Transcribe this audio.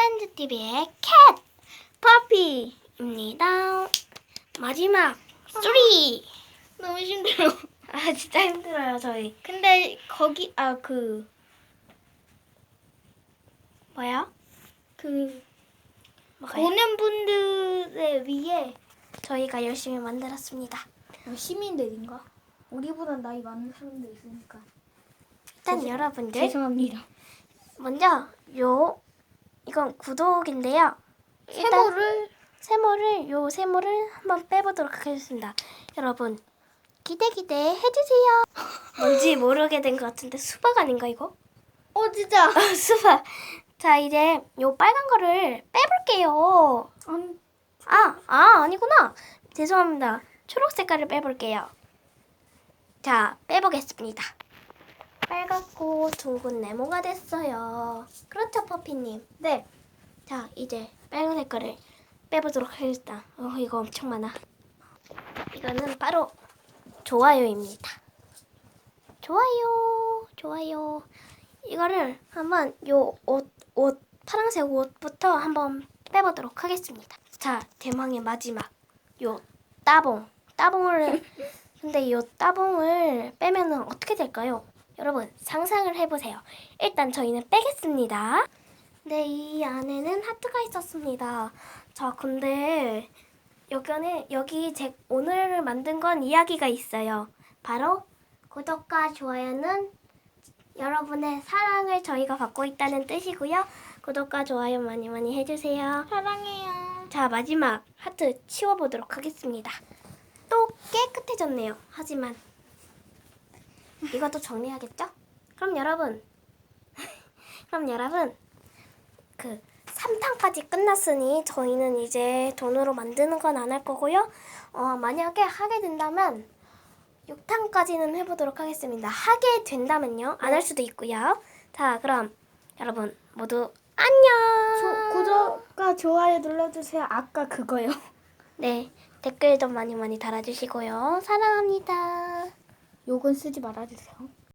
프렌즈 TV의 캣 퍼피입니다. 마지막 소리. 너무 힘들어. 아 진짜 힘들어요 저희. 근데 거기 아 그 뭐야? 그 뭐가요? 보는 분들의 위에 저희가 열심히 만들었습니다. 어, 시민들인가? 우리보다 나이 많은 사람들 있으니까. 일단 죄송- 여러분들 죄송합니다. 먼저 요 이건 구독인데요. 세모를 세모를 요 세모를 한번 빼보도록 하겠습니다. 여러분 기대 기대 해주세요. 뭔지 모르게 된 것 같은데 수박 아닌가 이거? 어 진짜 수박. 자 이제 요 빨간 거를 빼볼게요. 아니 아, 아 아니구나. 죄송합니다. 초록 색깔을 빼볼게요. 자 빼보겠습니다. 빨갛고 둥근 네모가 됐어요. 그렇죠 퍼피님. 네. 자, 이제 빨간 색깔을 빼보도록 하겠습니다. 어, 이거 엄청 많아. 이거는 바로 좋아요입니다. 좋아요, 좋아요. 이거를 한번 요 옷, 옷, 파란색 옷부터 한번 빼보도록 하겠습니다. 자, 대망의 마지막. 요 따봉. 따봉을, 근데 요 따봉을 빼면은 어떻게 될까요? 여러분, 상상을 해보세요. 일단 저희는 빼겠습니다. 네, 이 안에는 하트가 있었습니다. 자, 근데 여기는 여기 제 오늘 만든 건 이야기가 있어요. 바로 구독과 좋아요는 여러분의 사랑을 저희가 받고 있다는 뜻이고요. 구독과 좋아요 많이 많이 해주세요. 사랑해요. 자, 마지막 하트 치워보도록 하겠습니다. 또 깨끗해졌네요. 하지만 이것도 정리하겠죠? 그럼 여러분, 그럼 여러분, 그 3탄까지 끝났으니 저희는 이제 돈으로 만드는 건 안 할 거고요. 어, 만약에 하게 된다면 6탄까지는 해보도록 하겠습니다. 하게 된다면요. 안 할 수도 있고요. 자, 그럼 여러분 모두 안녕. 조, 구독과 좋아요 눌러주세요. 아까 그거요. 네, 댓글도 많이 많이 달아주시고요. 사랑합니다. 욕은 쓰지 말아주세요.